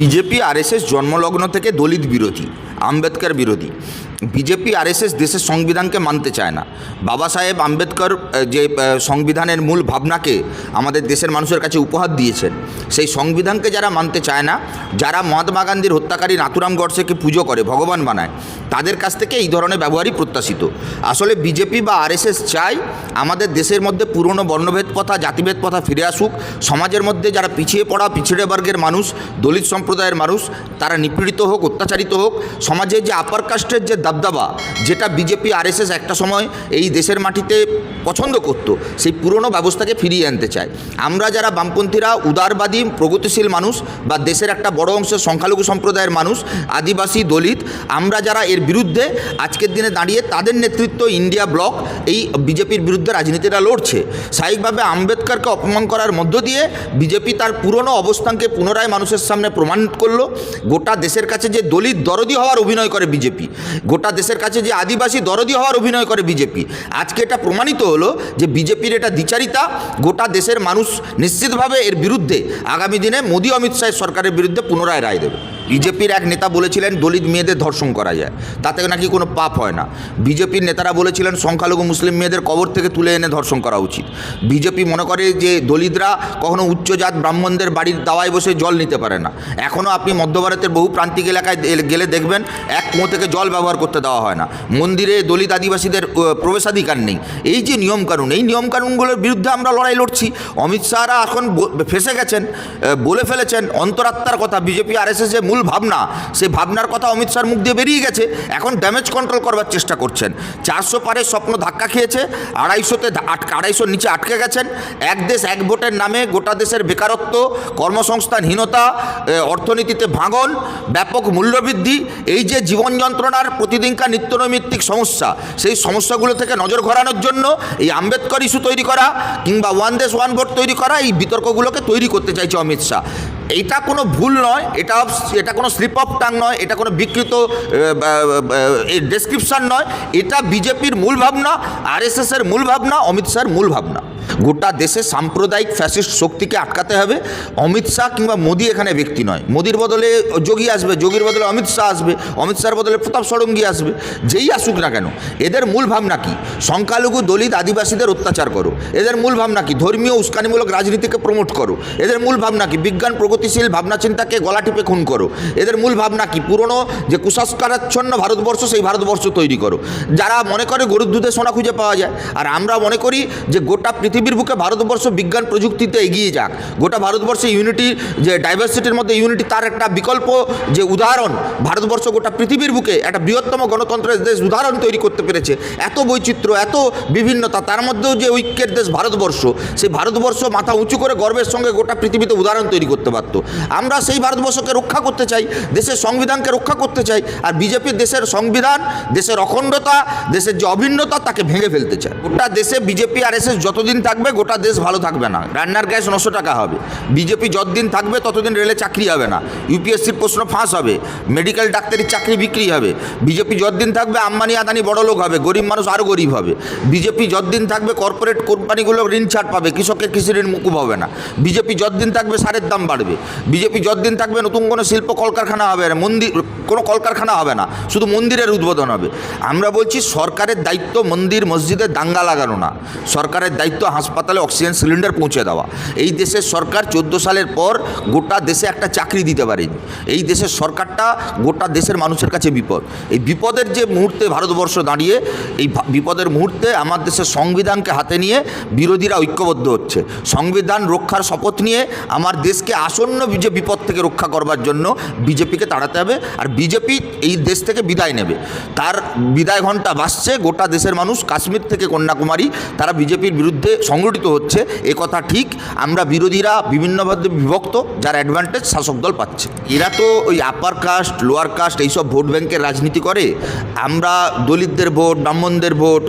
BJP RSS জন্মলগ্ন থেকে দলিত বিরোধী। আম্বেদকর বিরোধী। বিজেপি আরএসএস দেশের সংবিধানকে মানতে চায় না। বাবা সাহেব আম্বেদকর যে সংবিধানের মূল ভাবনাকে আমাদের দেশের মানুষের কাছে উপহার দিয়েছেন, সেই সংবিধানকে যারা মানতে চায় না, যারা মহাত্মা গান্ধীর হত্যাকারী নাথুরাম গডসেকে পুজো করে, ভগবান বানায়, তাদের কাছ থেকে এই ধরনের ব্যবহারই প্রত্যাশিত। আসলে বিজেপি বা আরএসএস চায় আমাদের দেশের মধ্যে পুরনো বর্ণভেদ প্রথা, জাতিভেদ প্রথা ফিরে আসুক, সমাজের মধ্যে যারা পিছিয়ে পড়া পিছিয়ে বর্গের মানুষ, দলিত সম্প্রদায়ের মানুষ, তারা নিপীড়িত হোক, অত্যাচারিত হোক সমাজের যে আপার কাস্টের যে দাবদাবা, যেটা বিজেপি আরএসএস একটা সময় এই দেশের মাটিতে পছন্দ করত, সেই পুরনো ব্যবস্থাকে ফিরিয়ে আনতে চায়। আমরা যারা বামপন্থীরা উদারবাদী, প্রগতিশীল মানুষ বা দেশের একটা বড় অংশের সংখ্যালঘু সম্প্রদায়ের মানুষ, আদিবাসী, দলিত, আমরা যারা এর বিরুদ্ধে আজকের দিনে দাঁড়িয়ে তাদের নেতৃত্ব ইন্ডিয়া ব্লক এই বিজেপির বিরুদ্ধে রাজনীতিটা লড়ছে। স্বাভাবিকভাবে আম্বেদকরকে অপমান করার মধ্য দিয়ে বিজেপি তার পুরনো অবস্থানকে পুনরায় মানুষের সামনে প্রমাণিত করল। গোটা দেশের কাছে যে দলিত দরদি হওয়ার অভিনয় করে বিজেপি। গোটা দেশের কাছে যে আদিবাসী দরদি হওয়ার অভিনয় করে বিজেপি। আজকে এটা প্রমাণিত হলো যে বিজেপির এটা দ্বিচারিতা, গোটা দেশের মানুষ নিশ্চিতভাবে এর বিরুদ্ধে আগামী দিনে মোদী, অমিত শাহের সরকারের বিরুদ্ধে পুনরায় রায় দেবে। বিজেপির এক নেতা বলেছিলেন, দলিত মেয়েদের ধর্ষণ করা যায়। তাতে নাকি কোনো পাপ হয় না। বিজেপির নেতারা বলেছিলেন, সংখ্যালঘু মুসলিম মেয়েদের কবর থেকে তুলে এনে ধর্ষণ করা উচিত। বিজেপি মনে করে যে দলিতরা কখনো উচ্চজাত ব্রাহ্মণদের বাড়ির দাওয়ায় বসে জল নিতে পারে না। এখনও আপনি মধ্য ভারতের বহু প্রান্তিক এলাকায় গেলে দেখবেন, এক কুঁয়ো থেকে জল ব্যবহার করতে দেওয়া হয় না। মন্দিরে দলিত আদিবাসীদের প্রবেশাধিকার নেই। এই যে নিয়মকানুন, এই নিয়মকানুনগুলোর বিরুদ্ধে আমরা লড়াই লড়ছি। অমিত শাহরা এখন ফেসে গেছেন বলে ফেলেছেন, অন্তরাত্মার কথা। বিজেপি আর এস যে মূল ভাবনা। সেই ভাবনার কথা অমিত শাহর মুখ দিয়ে বেরিয়ে গেছে। এখন ড্যামেজ কন্ট্রোল করবার চেষ্টা করছেন। চারশো পারের স্বপ্ন ধাক্কা খেয়েছে, আড়াইশোতে আটকা আড়াইশোর নিচে আটকে গেছেন। এক দেশ এক ভোটের নামে গোটা দেশের বেকারত্ব, কর্মসংস্থানহীনতা অর্থনীতিতে ভাঙন, ব্যাপক মূল্যবৃদ্ধি, এই যে জীবন যন্ত্রণার প্রতিদিনকার নিত্যনৈমিত্তিক সমস্যা, সেই সমস্যাগুলো থেকে নজর ঘোরানোর জন্য এই আম্বেদকর ইস্যু তৈরি করা কিংবা ওয়ান দেশ ওয়ান ভোট তৈরি করা, এই বিতর্কগুলোকে তৈরি করতে চাইছে অমিত শাহ। এইটা কোনো ভুল নয়, এটা এটা কোনো স্লিপ অফ টাং নয়, এটা কোনো বিকৃত ডেসক্রিপশন নয়, এটা বিজেপির মূল ভাবনা আরএসএসের মূল ভাবনা, অমিত শাহর মূল ভাবনা। গোটা দেশে সাম্প্রদায়িক ফ্যাসিস্ট শক্তিকে আটকাতে হবে, অমিত শাহ কিংবা মোদি এখানে ব্যক্তি নয়। মোদির বদলে যোগী আসবে, যোগীর বদলে অমিত শাহ আসবে, অমিত শাহর বদলে প্রতাপ ষড়ঙ্গী আসবে, যেই আসুক না কেন, এদের মূল ভাবনা কি? সংখ্যালঘু দলিত আদিবাসীদের অত্যাচার করো, এদের মূল ভাবনা কি? ধর্মীয় উস্কানিমূলক রাজনীতিকে প্রমোট করো, এদের মূল ভাবনা কি? বিজ্ঞান প্রগতিশীল ভাবনা চিন্তাকে গলা টিপে খুন করো। এদের মূল ভাবনা কি? পুরনো যে কুসংস্কারাচ্ছন্ন ভারতবর্ষ, সেই ভারতবর্ষ তৈরি করো। যারা মনে করে গরুর দুধে সোনা খুঁজে পাওয়া যায়, আর আমরা মনে করি যে গোটা পৃথিবীর বুকে ভারতবর্ষ বিজ্ঞান প্রযুক্তিতে এগিয়ে যাক। গোটা ভারতবর্ষে ইউনিটি যে ডাইভার্সিটির মধ্যে ইউনিটি তার একটা বিকল্প যে উদাহরণ, ভারতবর্ষ গোটা পৃথিবীর বুকে একটা বৃহত্তম গণতন্ত্রের দেশ উদাহরণ তৈরি করতে পেরেছে। এত বৈচিত্র্য, এত বিভিন্নতা, তার মধ্যেও যে ঐক্যের দেশ ভারতবর্ষ, সেই ভারতবর্ষ মাথা উঁচু করে গর্বের সঙ্গে গোটা পৃথিবীতে উদাহরণ তৈরি করতে পারত। আমরা সেই ভারতবর্ষকে রক্ষা করতে চাই, দেশের সংবিধানকে রক্ষা করতে চাই, আর বিজেপি দেশের সংবিধান, দেশের অখণ্ডতা, দেশের যে অভিন্নতা, তাকে ভেঙে ফেলতে চায় গোটা দেশে বিজেপি আর যতদিন থাকবে, গোটা দেশ ভালো থাকবে না। রান্নার গ্যাস নশো টাকা হবে। বিজেপি যতদিন থাকবে, ততদিন রেলে চাকরি হবে না। ইউপিএসসির প্রশ্ন ফাঁস হবে। মেডিকেল ডাক্তারির চাকরি বিক্রি হবে। বিজেপি যতদিন থাকবে, আম্বানি আদানি বড় লোক হবে। গরিব মানুষ আরও গরিব হবে। বিজেপি যতদিন থাকবে, কর্পোরেট কোম্পানিগুলো ঋণ ছাড় পাবে। কৃষকের কৃষি ঋণ মুকুব হবে না। বিজেপি যতদিন থাকবে, সারের দাম বাড়বে। বিজেপি যতদিন থাকবে, নতুন কোনো শিল্প কলকারখানা হবে না, মন্দির, কোনো কলকারখানা হবে না, শুধু মন্দিরের উদ্বোধন হবে। আমরা বলছি সরকারের দায়িত্ব মন্দির, মসজিদে দাঙ্গা লাগানো না, সরকারের দায়িত্ব হাসপাতালে অক্সিজেন সিলিন্ডার পৌঁছে দেওয়া। এই দেশের সরকার চোদ্দ সালের পর গোটা দেশে একটা চাকরি দিতে পারেনি। এই দেশের সরকারটা গোটা দেশের মানুষের কাছে বিপদ। এই বিপদের যে মুহূর্তে ভারতবর্ষ দাঁড়িয়ে, এই বিপদের মুহূর্তে আমার দেশের সংবিধানকে হাতে নিয়ে বিরোধীরা ঐক্যবদ্ধ হচ্ছে। সংবিধান রক্ষার শপথ নিয়ে আমার দেশকে আসন্ন যে বিপদ থেকে রক্ষা করবার জন্য বিজেপিকে তাড়াতে হবে আর বিজেপি এই দেশ থেকে বিদায় নেবে। তার বিদায় ঘণ্টা বাসছে গোটা দেশের মানুষ কাশ্মীর থেকে কন্যাকুমারী, তারা বিজেপির বিরুদ্ধে সংগঠিত হচ্ছে, এ কথা ঠিক। আমরা বিরোধীরা বিভিন্নভাবে বিভক্ত, যার অ্যাডভান্টেজ শাসক দল পাচ্ছে। এরা তো ওই আপার কাস্ট লোয়ার কাস্ট এইসব ভোট ব্যাংকের রাজনীতি করে। আমরা দলিতদের ভোট, ব্রাহ্মণদের ভোট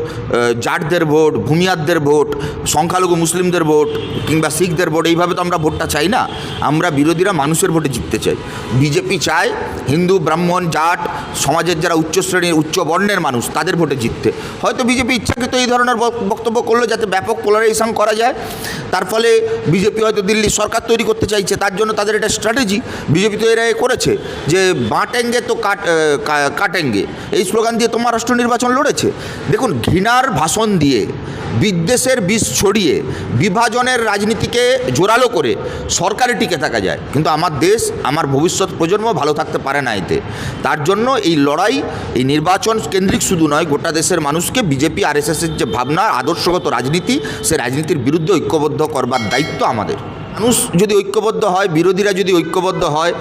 জাটদের ভোট ভূমিয়ারদের ভোট, সংখ্যালঘু মুসলিমদের ভোট কিংবা শিখদের ভোট, এইভাবে তো আমরা ভোটটা চাই না। আমরা বিরোধীরা মানুষের ভোটে জিততে চাই। বিজেপি চায় হিন্দু, ব্রাহ্মণ, জাট, সমাজের যারা উচ্চ শ্রেণির, উচ্চ বর্ণের মানুষ, তাদের ভোটে জিততে। হয়তো বিজেপি ইচ্ছাকৃত এই ধরনের বক- বক্তব্য করল যাতে ব্যাপক পোলার সেকুলারাইজেশন করা যায়। তার ফলে বিজেপি হয়তো দিল্লি সরকার তৈরি করতে চাইছে, তার জন্য তাদের এটা স্ট্র্যাটেজি বিজেপি তো এরা করেছে যে, বাঁটেঙ্গে তো কাট কাটেঙ্গে। এই স্লোগান দিয়ে তো মহারাষ্ট্র নির্বাচন লড়েছে। দেখুন, ঘৃণার ভাষণ দিয়ে বিদ্বেষের বিষ ছড়িয়ে বিভাজনের রাজনীতিকে জোরালো করে সরকারে টিকে থাকা যায়। কিন্তু আমার দেশ, আমার ভবিষ্যৎ প্রজন্ম ভালো থাকতে পারে না এতে। তার জন্য এই লড়াই, এই নির্বাচন কেন্দ্রিক শুধু নয়, গোটা দেশের মানুষকে বিজেপি আর এর যে ভাবনা, আদর্শগত রাজনীতি, সে রাজনীতির বিরুদ্ধে ঐক্যবদ্ধ করবার দায়িত্ব আমাদের। মানুষ যদি ঐক্যবদ্ধ হয়, বিরোধীরা যদি ঐক্যবদ্ধ হয়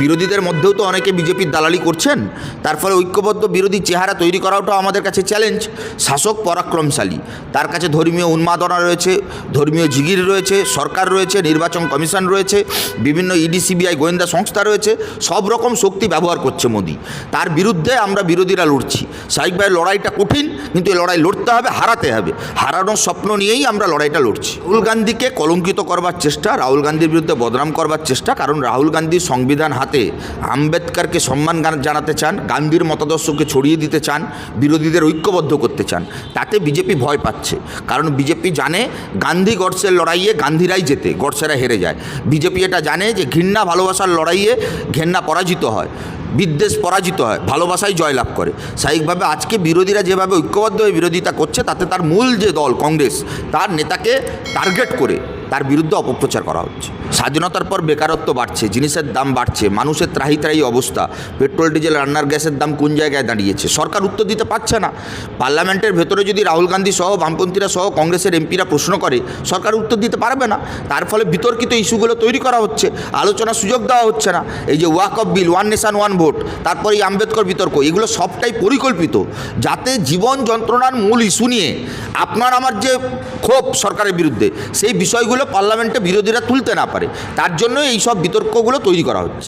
বিরোধীদের মধ্যেও তো অনেকে বিজেপির দালালি করছেন। তার ফলে ঐক্যবদ্ধ বিরোধী চেহারা তৈরি করাটাও আমাদের কাছে চ্যালেঞ্জ শাসক পরাক্রমশালী। তার কাছে ধর্মীয় উন্মাদনা রয়েছে, ধর্মীয় জিগির রয়েছে, সরকার রয়েছে, নির্বাচন কমিশন রয়েছে, বিভিন্ন ইডি সিবিআই গোয়েন্দা সংস্থা রয়েছে, সব রকম শক্তি ব্যবহার করছে মোদি। তার বিরুদ্ধে আমরা বিরোধীরা লড়ছি। স্বাভাবিকভাবে লড়াইটা কঠিন, কিন্তু এই লড়াই লড়তে হবে, হারাতে হবে। হারানোর স্বপ্ন নিয়েই আমরা লড়াইটা লড়ছি। রাহুল গান্ধীকে কলঙ্কিত করবার চেষ্টা, রাহুল গান্ধীর বিরুদ্ধে বদনাম করবার চেষ্টা, কারণ রাহুল গান্ধী সংবিধান হাতে আম্বেদকরকে সম্মান জানাতে চান, গান্ধীর মতাদর্শকে ছড়িয়ে দিতে চান, বিরোধীদের ঐক্যবদ্ধ করতে চান, তাতে বিজেপি ভয় পাচ্ছে। কারণ বিজেপি জানে গান্ধী গডসের লড়াইয়ে গান্ধীরাই যেতে গডসেরা হেরে যায়। বিজেপি এটা জানে যে ঘৃণা ভালোবাসার লড়াইয়ে ঘেন্না পরাজিত হয়, বিদ্বেষ পরাজিত হয়, ভালোবাসাই জয়লাভ করে। স্বাভাবিকভাবে আজকে বিরোধীরা যেভাবে ঐক্যবদ্ধ হয়ে বিরোধিতা করছে, তাতে তার মূল যে দল, কংগ্রেস, তার নেতাকে টার্গেট করে তার বিরুদ্ধে অপপ্রচার করা হচ্ছে। স্বাধীনতার পর বেকারত্ব বাড়ছে, জিনিসের দাম বাড়ছে, মানুষের ত্রাহি ত্রাহি অবস্থা, পেট্রোল, ডিজেল, রান্নার গ্যাসের দাম কোন জায়গায় দাঁড়িয়েছে? সরকার উত্তর দিতে পারছে না। পার্লামেন্টের ভেতরে যদি রাহুল গান্ধী সহ, বামপন্থীরা সহ, কংগ্রেসের এমপিরা প্রশ্ন করে, সরকার উত্তর দিতে পারবে না। তার ফলে বিতর্কিত ইস্যুগুলো তৈরি করা হচ্ছে, আলোচনার সুযোগ দেওয়া হচ্ছে না। এই যে Waqf bill, one nation, one vote, তারপরে এই আম্বেদকর বিতর্ক, এগুলো সবটাই পরিকল্পিত। যাতে জীবন যন্ত্রণার মূল ইস্যু নিয়ে আপনার আমার যে ক্ষোভ সরকারের বিরুদ্ধে, সেই বিষয়গুলো পার্লামেন্টে বিরোধীরা তুলতে না পারে। তার জন্য এই সব বিতর্কগুলো তৈরি করা হচ্ছে।